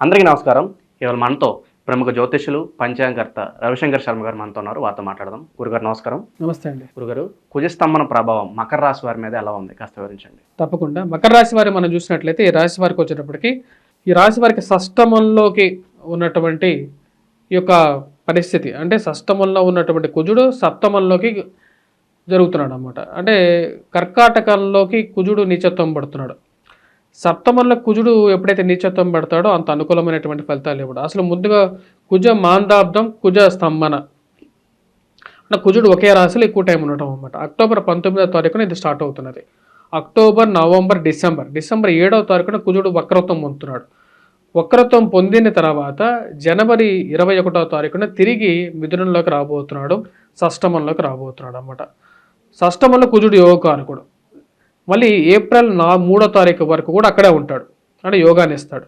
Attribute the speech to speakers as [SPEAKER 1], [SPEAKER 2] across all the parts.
[SPEAKER 1] అందరికీ నమస్కారం. ఇవాళ మనతో ప్రముఖ జ్యోతిష్యులు పంచాంగకర్త రవిశంకర్ శర్మ గారు మనతో ఉన్నారు. వారితో మాట్లాడదాం. గురుగారు నమస్కారం.
[SPEAKER 2] నమస్తే అండి.
[SPEAKER 1] గురుగారు కుజస్తంభన ప్రభావం మకర రాశి వారి మీద ఎలా ఉంది? కాస్త వివరించండి.
[SPEAKER 2] తప్పకుండా. మకర రాశి వారి మనం చూసినట్లయితే ఈ రాశి వారికి వచ్చేటప్పటికి ఈ రాశి వారికి షష్టమంలోకి ఉన్నటువంటి ఈ యొక్క పరిస్థితి అంటే షష్టమంలో ఉన్నటువంటి కుజుడు సప్తమంలోకి జరుగుతున్నాడు అనమాట అంటే కర్కాటకంలోకి కుజుడు నీచత్వం పడుతున్నాడు. సప్తమంలో కుజుడు ఎప్పుడైతే నీచత్వం పెడతాడో అంత అనుకూలమైనటువంటి ఫలితాలు ఇవ్వడు. అసలు ముందుగా కుజ మాందాబ్దం కుజ స్తంభన. అంటే కుజుడు ఒకే రాశిలో ఎక్కువ టైం ఉండటం అనమాట అక్టోబర్ పంతొమ్మిదో తారీఖున ఇది స్టార్ట్ అవుతున్నది. October November December. డిసెంబర్ ఏడవ తారీఖున కుజుడు వక్రత్వం పొందుతున్నాడు. వక్రత్వం పొందిన తర్వాత జనవరి ఇరవై ఒకటో తారీఖున తిరిగి మిథునంలోకి రాబోతున్నాడు షష్టమంలోకి రాబోతున్నాడు అనమాట షష్టమంలో కుజుడు యోగకారకుడు మళ్ళీ ఏప్రిల్ నా మూడో తారీఖు వరకు కూడా అక్కడే ఉంటాడు. అంటే యోగాని ఇస్తాడు.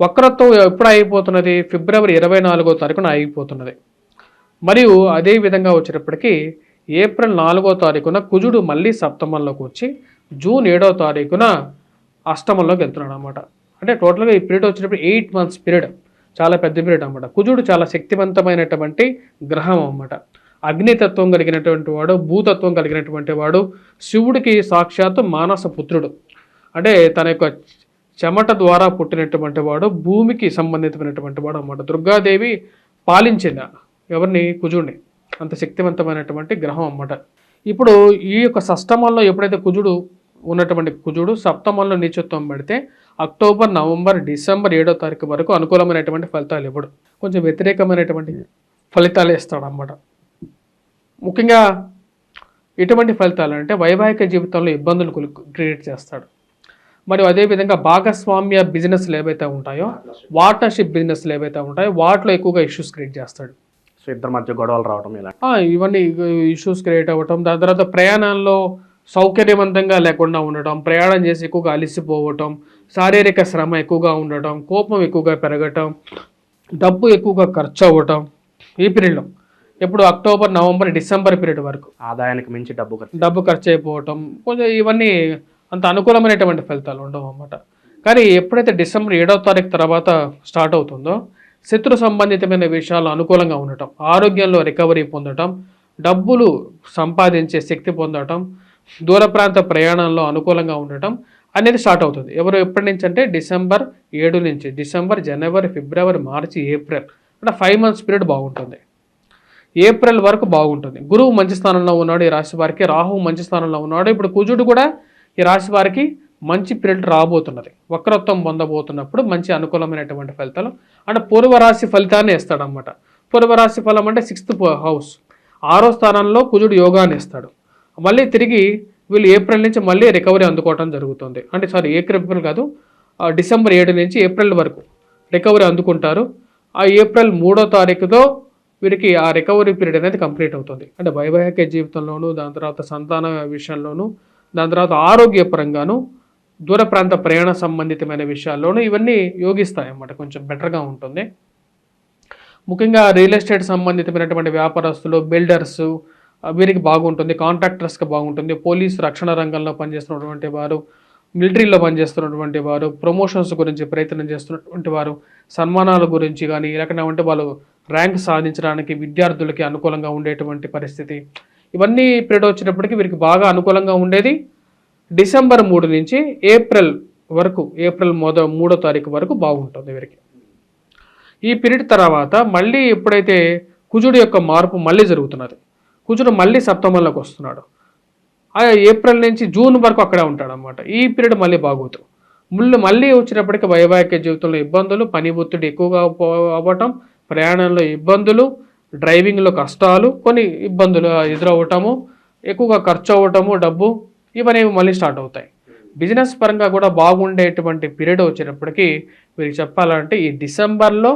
[SPEAKER 2] వక్రత్వం ఎప్పుడు అయిపోతున్నది ఫిబ్రవరి ఇరవై నాలుగో తారీఖున అయిపోతున్నది మరియు అదే విధంగా వచ్చేటప్పటికి ఏప్రిల్ నాలుగో తారీఖున కుజుడు మళ్ళీ సప్తమంలోకి వచ్చి జూన్ ఏడో తారీఖున అష్టమంలోకి వెళ్తున్నాడు అనమాట అంటే టోటల్గా ఈ పీరియడ్ వచ్చేటప్పుడు ఎయిట్ మంత్స్ పీరియడ్. చాలా పెద్ద పీరియడ్ అనమాట కుజుడు చాలా శక్తివంతమైనటువంటి గ్రహం అన్నమాట. అగ్నితత్వం కలిగినటువంటి వాడు భూతత్వం కలిగినటువంటి వాడు శివుడికి సాక్షాత్తు మానస పుత్రుడు. అంటే తన యొక్క చెమట ద్వారా పుట్టినటువంటి వాడు భూమికి సంబంధితమైనటువంటి వాడు అన్నమాట. దుర్గాదేవి పాలించిన ఎవరిని? కుజుడిని. అంత శక్తివంతమైనటువంటి గ్రహం అన్నమాట. ఇప్పుడు ఈ యొక్క షష్టమంలో ఎప్పుడైతే కుజుడు ఉన్నటువంటి కుజుడు సప్తమంలో నీచత్వం పడితే అక్టోబర్ నవంబర్ డిసెంబర్ ఏడో తారీఖు వరకు అనుకూలమైనటువంటి ఫలితాలు ఇవ్వడు. కొంచెం వ్యతిరేకమైనటువంటి ఫలితాలు ఇస్తాడు అన్నమాట ముఖ్యంగా ఎటువంటి ఫలితాలు అంటే వైవాహిక జీవితంలో ఇబ్బందులు క్రియేట్ చేస్తాడు. మరియు అదేవిధంగా భాగస్వామ్య బిజినెస్లు ఏవైతే ఉంటాయో పార్ట్నర్షిప్ బిజినెస్లు ఏవైతే ఉంటాయో వాటిలో ఎక్కువగా ఇష్యూస్ క్రియేట్ చేస్తాడు.
[SPEAKER 1] సో ఇద్దరి మధ్య గొడవలు రావడం ఇలా?
[SPEAKER 2] ఇవన్నీ ఇష్యూస్ క్రియేట్ అవ్వటం దాని తర్వాత ప్రయాణాల్లో సౌకర్యవంతంగా లేకుండా ఉండటం ప్రయాణం చేసి ఎక్కువగా అలసిపోవటం శారీరక శ్రమ ఎక్కువగా ఉండటం కోపం ఎక్కువగా పెరగటం డబ్బు ఎక్కువగా ఖర్చు అవ్వటం ఈ పీరియడ్లో. ఎప్పుడు అక్టోబర్ నవంబర్ డిసెంబర్ పీరియడ్ వరకు.
[SPEAKER 1] ఆదాయానికి మించి డబ్బు ఖర్చు
[SPEAKER 2] డబ్బు ఖర్చు అయిపోవటం కొంచెం ఇవన్నీ అంత అనుకూలమైనటువంటి ఫలితాలు ఉండవు అన్నమాట. కానీ ఎప్పుడైతే డిసెంబర్ ఏడవ తారీఖు తర్వాత స్టార్ట్ అవుతుందో శత్రు సంబంధితమైన విషయాలు అనుకూలంగా ఉండటం ఆరోగ్యంలో రికవరీ పొందటం డబ్బులు సంపాదించే శక్తి పొందటం దూర ప్రాంత ప్రయాణంలో అనుకూలంగా ఉండటం అనేది స్టార్ట్ అవుతుంది. ఎవరు ఎప్పటి నుంచి అంటే డిసెంబర్ ఏడు నుంచి డిసెంబర్ జనవరి ఫిబ్రవరి మార్చి ఏప్రిల్. అంటే ఫైవ్ మంత్స్ పీరియడ్ బాగుంటుంది. ఏప్రిల్ వరకు బాగుంటుంది. గురువు మంచి స్థానంలో ఉన్నాడు ఈ రాశి వారికి రాహువు మంచి స్థానంలో ఉన్నాడు. ఇప్పుడు కుజుడు కూడా ఈ రాశి వారికి మంచి పీరియడ్ రాబోతున్నది. వక్రత్వం పొందబోతున్నప్పుడు మంచి అనుకూలమైనటువంటి ఫలితాలు. అంటే పూర్వరాశి ఫలితాన్ని ఇస్తాడనమాట పూర్వరాశి ఫలం అంటే సిక్స్త్ హౌస్. ఆరో స్థానంలో కుజుడు యోగాన్ని ఇస్తాడు. మళ్ళీ తిరిగి వీళ్ళు ఏప్రిల్ నుంచి మళ్ళీ రికవరీ అందుకోవడం జరుగుతుంది. అంటే సారీ ఏప్రిల్ కాదు ఆ డిసెంబర్ ఏడు నుంచి ఏప్రిల్ వరకు రికవరీ అందుకుంటారు. ఆ ఏప్రిల్ మూడో తారీఖుతో వీరికి ఆ రికవరీ పీరియడ్ అనేది కంప్లీట్ అవుతుంది. అంటే వైవాహిక జీవితంలోనూ దాని తర్వాత సంతాన విషయంలోనూ దాని తర్వాత ఆరోగ్యపరంగాను దూర ప్రాంత ప్రయాణ సంబంధితమైన విషయాల్లోనూ ఇవన్నీ యోగిస్తాయన్నమాట. కొంచెం బెటర్గా ఉంటుంది. ముఖ్యంగా రియల్ ఎస్టేట్ సంబంధితమైనటువంటి వ్యాపారస్తులు బిల్డర్స్ వీరికి బాగుంటుంది. కాంట్రాక్టర్స్కి బాగుంటుంది. పోలీసు రక్షణ రంగంలో పనిచేస్తున్నటువంటి వారు మిలిటరీలో పనిచేస్తున్నటువంటి వారు ప్రమోషన్స్ గురించి ప్రయత్నం చేస్తున్నటువంటి వారు సన్మానాల గురించి కానీ లేకపోతే వాళ్ళు ర్యాంక్ సాధించడానికి విద్యార్థులకి అనుకూలంగా ఉండేటువంటి పరిస్థితి. ఇవన్నీ పీరియడ్ వచ్చినప్పటికీ వీరికి బాగా అనుకూలంగా ఉండేది. డిసెంబర్ మూడు నుంచి ఏప్రిల్ వరకు ఏప్రిల్ మొద మూడో తారీఖు వరకు బాగుంటుంది వీరికి. ఈ పీరియడ్ తర్వాత మళ్ళీ ఎప్పుడైతే కుజుడు యొక్క మార్పు మళ్ళీ జరుగుతున్నది కుజుడు మళ్ళీ సప్తమంలోకి వస్తున్నాడు. ఏప్రిల్ నుంచి జూన్ వరకు అక్కడే ఉంటాడు అనమాట ఈ పీరియడ్ మళ్ళీ బాగోదు. ముళ్ళు మళ్ళీ వచ్చినప్పటికీ వైవాహిక జీవితంలో ఇబ్బందులు పని ఒత్తిడి ఎక్కువగా పో- అవ్వటం ప్రయాణంలో ఇబ్బందులు డ్రైవింగ్లో కష్టాలు కొన్ని ఇబ్బందులు ఎదురవ్వటము ఎక్కువగా ఖర్చు అవ్వటము డబ్బు ఇవన్నీ మళ్ళీ స్టార్ట్ అవుతాయి. బిజినెస్ పరంగా కూడా బాగుండేటువంటి పీరియడ్ వచ్చేటప్పటికి వీరికి చెప్పాలంటే ఈ డిసెంబర్లో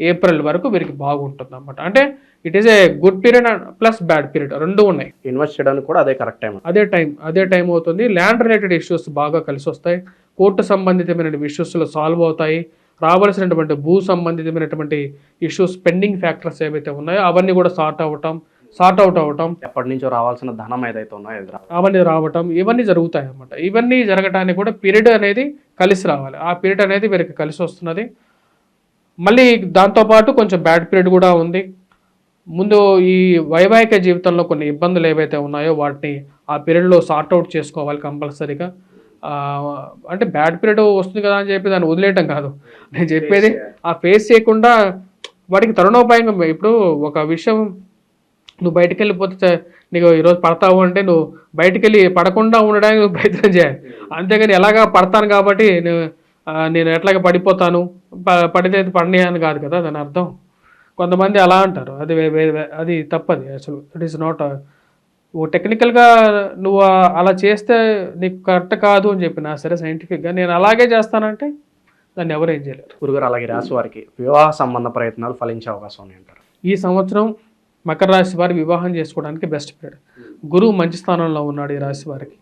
[SPEAKER 2] ఏప్రిల్ వరకు వీరికి బాగుంటుంది అనమాట అంటే it is a good period and plus bad period రెండు ఉన్నాయి.
[SPEAKER 1] ఇన్వెస్ట్ చేయడానికి కూడా అదే కరెక్ట్ టైం
[SPEAKER 2] అదే టైం అదే టైం అవుతుంది. ల్యాండ్ రిలేటెడ్ ఇష్యూస్ బాగా కలిసి వస్తాయి కోర్టు సంబంధితమైన ఇష్యూస్లో సాల్వ్ అవుతాయి. రావాల్సినటువంటి భూ సంబంధితమైనటువంటి ఇష్యూస్ పెండింగ్ ఫ్యాక్టర్స్ ఏవైతే ఉన్నాయో అవన్నీ కూడా సార్ట్ అవ్వటం సార్ట్ అవుట్. అవ్వటం
[SPEAKER 1] ఎప్పటి నుంచో రావాల్సిన ధనం ఏదైతే ఉన్నాయో
[SPEAKER 2] అవన్నీ రావటం ఇవన్నీ జరుగుతాయి అన్నమాట. ఇవన్నీ జరగటానికి కూడా పీరియడ్ అనేది కలిసి రావాలి. ఆ పీరియడ్ అనేది వీరికి కలిసి వస్తున్నది. మళ్ళీ దాంతోపాటు కొంచెం బ్యాడ్ పీరియడ్ కూడా ఉంది. ముందు ఈ వైవాహిక జీవితంలో కొన్ని ఇబ్బందులు ఏవైతే ఉన్నాయో వాటిని ఆ పీరియడ్లో సార్ట్అవుట్ చేసుకోవాలి కంపల్సరీగా. అంటే బ్యాడ్ పీరియడ్ వస్తుంది కదా అని చెప్పి దాన్ని వదిలేయటం కాదు. నేను చెప్పేది ఆ ఫేస్ చేయకుండా వాటికి తరుణోపాయంగా ఇప్పుడు ఒక విషయం నువ్వు బయటికి వెళ్ళిపోతే నీకు ఈరోజు పడతావు అంటే నువ్వు బయటికి వెళ్ళి పడకుండా ఉండడానికి నువ్వు ప్రయత్నం చేయాలి. అంతేగాని ఎలాగా పడతాను కాబట్టి నేను నేను ఎట్లాగ పడిపోతాను? పడితే పడిని అని కాదు కదా దాని అర్థం. కొంతమంది అలా అంటారు. అది అది తప్పది. అసలు ఇట్ ఈస్ నాట్ ఓ టెక్నికల్గా నువ్వు అలా చేస్తే నీకు కరెక్ట్ కాదు అని చెప్పినా సరే సైంటిఫిక్గా నేను అలాగే చేస్తానంటే దాన్ని ఎవరు ఏం చేయలేరు.
[SPEAKER 1] గురుగారు అలాగే రాశి వారికి వివాహ సంబంధ ప్రయత్నాలు ఫలించే అవకాశం ఉన్నాయంటారు
[SPEAKER 2] ఈ సంవత్సరం మకర రాశి వారి వివాహం చేసుకోవడానికి బెస్ట్ పీరియడ్ గురువు మంచి స్థానంలో ఉన్నాడు ఈ రాశి వారికి.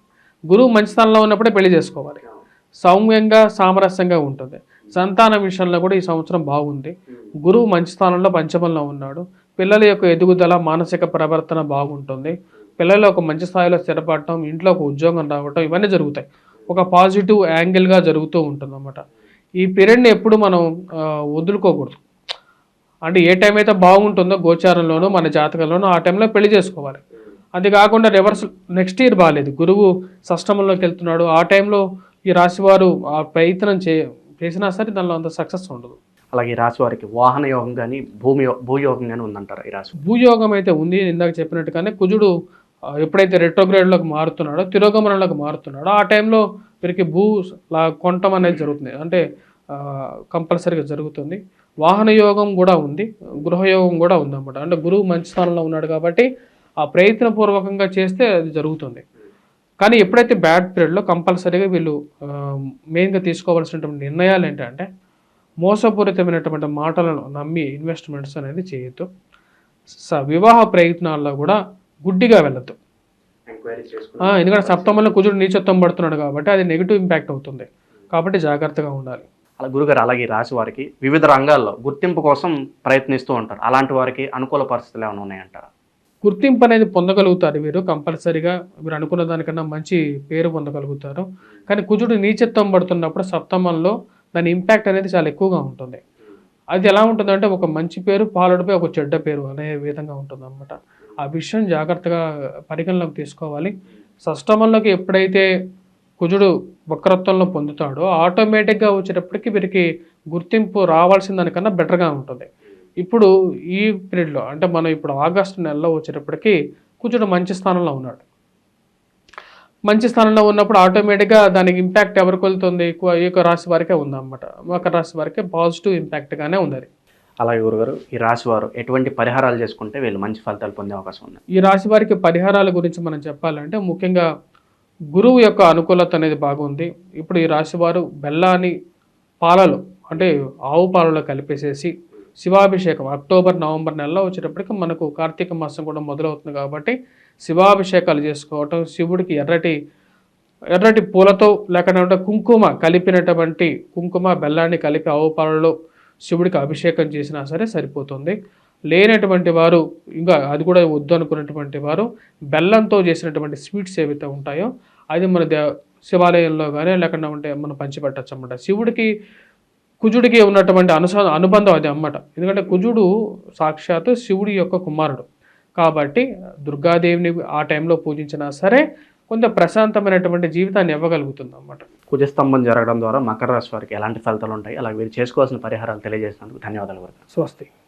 [SPEAKER 2] గురువు మంచి స్థానంలో ఉన్నప్పుడే పెళ్ళి చేసుకోవాలి. సౌమ్యంగా సామరస్యంగా ఉంటుంది. సంతాన విషయంలో కూడా ఈ సంవత్సరం బాగుంది. గురువు మంచి స్థానంలో పంచమంలో ఉన్నాడు. పిల్లల యొక్క ఎదుగుదల మానసిక ప్రవర్తన బాగుంటుంది. పిల్లలు ఒక మంచి స్థాయిలో స్థిరపడటం ఇంట్లో ఒక ఉద్యోగం రావటం ఇవన్నీ జరుగుతాయి. ఒక పాజిటివ్ యాంగిల్గా జరుగుతూ ఉంటుంది అన్నమాట ఈ పీరియడ్ని ఎప్పుడు మనం వదులుకోకూడదు. అంటే ఏ టైం అయితే బాగుంటుందో గోచారంలోనూ మన జాతకంలోనూ ఆ టైంలో పెళ్ళి చేసుకోవాలి. అది కాకుండా రివర్స్ నెక్స్ట్ ఇయర్ బాగాలేదు గురువు షష్టమంలోకి వెళ్తున్నాడు. ఆ టైంలో ఈ రాశివారు ఆ ప్రయత్నం చే చేసినా సరే దానిలో అంత సక్సెస్ ఉండదు.
[SPEAKER 1] అలాగే ఈ రాశి వారికి వాహన యోగం కానీ భూమి భూయోగం కానీ ఉందంటారు ఈ రాశి?
[SPEAKER 2] భూయోగం అయితే ఉంది ఇందాక చెప్పినట్టుగానే కుజుడు ఎప్పుడైతే రెట్రోగ్రేడ్లోకి మారుతున్నాడో తిరోగమనంలోకి మారుతున్నాడో ఆ టైంలో వీరికి భూ లా అనేది జరుగుతుంది. అంటే కంపల్సరీగా జరుగుతుంది. వాహన యోగం కూడా ఉంది. గృహయోగం కూడా ఉందన్నమాట. అంటే గురువు మంచి స్థానంలో ఉన్నాడు కాబట్టి ఆ ప్రయత్నపూర్వకంగా చేస్తే అది జరుగుతుంది. కానీ ఎప్పుడైతే బ్యాడ్ పీరియడ్లో కంపల్సరీగా వీళ్ళు మెయిన్గా తీసుకోవాల్సినటువంటి నిర్ణయాలు ఏంటంటే మోసపూరితమైనటువంటి మాటలను నమ్మి ఇన్వెస్ట్మెంట్స్ అనేది చేయొద్దు. స వివాహ ప్రయత్నాల్లో కూడా గుడ్డిగా వెళ్ళొద్దు. ఆ, ఎందుకంటే సప్తమంలో కుజుడు నీచత్వం పడుతున్నాడు కాబట్టి అది నెగిటివ్ ఇంపాక్ట్ అవుతుంది. కాబట్టి జాగ్రత్తగా ఉండాలి.
[SPEAKER 1] అలా గురుగారు అలాగే రాశి వారికి వివిధ రంగాల్లో గుర్తింపు కోసం ప్రయత్నిస్తూ ఉంటారు. అలాంటి వారికి అనుకూల పరిస్థితులు ఏమైనా ఉన్నాయంటారా?
[SPEAKER 2] గుర్తింపు అనేది పొందగలుగుతారు వీరు. కంపల్సరీగా మీరు అనుకున్న దానికన్నా మంచి పేరు పొందగలుగుతారు. కానీ కుజుడు నీచత్వం పడుతున్నప్పుడు సప్తమంలో దాని ఇంపాక్ట్ అనేది చాలా ఎక్కువగా ఉంటుంది. అది ఎలా ఉంటుందంటే ఒక మంచి పేరు పాలడిపై ఒక చెడ్డ పేరు అనే విధంగా ఉంటుంది అనమాట ఆ విషయం జాగ్రత్తగా పరిగణలోకి తీసుకోవాలి. షష్టమంలోకి ఎప్పుడైతే కుజుడు వక్రత్వంలో పొందుతాడో ఆటోమేటిక్గా వచ్చేటప్పటికి వీరికి గుర్తింపు రావాల్సిన దానికన్నా బెటర్గా ఉంటుంది. ఇప్పుడు ఈ పీరియడ్లో అంటే మనం ఇప్పుడు ఆగస్టు నెలలో వచ్చేటప్పటికి కుజుడు మంచి స్థానంలో ఉన్నాడు. మంచి స్థానంలో ఉన్నప్పుడు ఆటోమేటిక్గా దానికి ఇంపాక్ట్ ఎవరికి వెళ్తుంది? ఎక్కువ ఈ యొక్క రాశి వారికే ఉందన్నమాట. మకర రాశి వారికే పాజిటివ్ ఇంపాక్ట్గానే ఉంది
[SPEAKER 1] అలాగే గురుగారు ఈ రాశి వారు ఎటువంటి పరిహారాలు చేసుకుంటే వీళ్ళు మంచి ఫలితాలు పొందే అవకాశం ఉంది?
[SPEAKER 2] ఈ రాశి వారికి పరిహారాల గురించి మనం చెప్పాలంటే ముఖ్యంగా గురువు యొక్క అనుకూలత అనేది బాగుంది. ఇప్పుడు ఈ రాశి వారు బెల్లాన్ని పాలలో అంటే ఆవు పాలలో కలిపేసేసి శివాభిషేకం అక్టోబర్ నవంబర్ నెలలో వచ్చేటప్పటికి మనకు కార్తీక మాసం కూడా మొదలవుతుంది కాబట్టి శివాభిషేకాలు చేసుకోవటం శివుడికి ఎర్రటి ఎర్రటి పూలతో లేకపోతే కుంకుమ కలిపినటువంటి కుంకుమ బెల్లాన్ని కలిపి ఆవు పాలలో శివుడికి అభిషేకం చేసినా సరే సరిపోతుంది. లేనటువంటి వారు ఇంకా అది కూడా వద్దు అనుకున్నటువంటి వారు బెల్లంతో చేసినటువంటి స్వీట్స్ ఏవైతే ఉంటాయో అది మన దే శివాలయంలో కానీ లేకుండా ఉంటే మనం పంచిపెట్టచ్చు అన్నమాట. శివుడికి కుజుడికి ఉన్నటువంటి అనుస అనుబంధం అది అన్నమాట. ఎందుకంటే కుజుడు సాక్షాత్తు శివుడి యొక్క కుమారుడు. కాబట్టి దుర్గాదేవిని ఆ టైంలో పూజించినా సరే కొంత ప్రశాంతమైనటువంటి జీవితాన్ని ఇవ్వగలుగుతుంది అన్నమాట
[SPEAKER 1] కుజస్తంభం జరగడం ద్వారా మకర రాశి వారికి ఎలాంటి ఫలితాలు ఉంటాయి? అలాగే వీరు చేసుకోవాల్సిన పరిహారాలు తెలియజేసినందుకు ధన్యవాదాలు
[SPEAKER 2] స్వస్తి.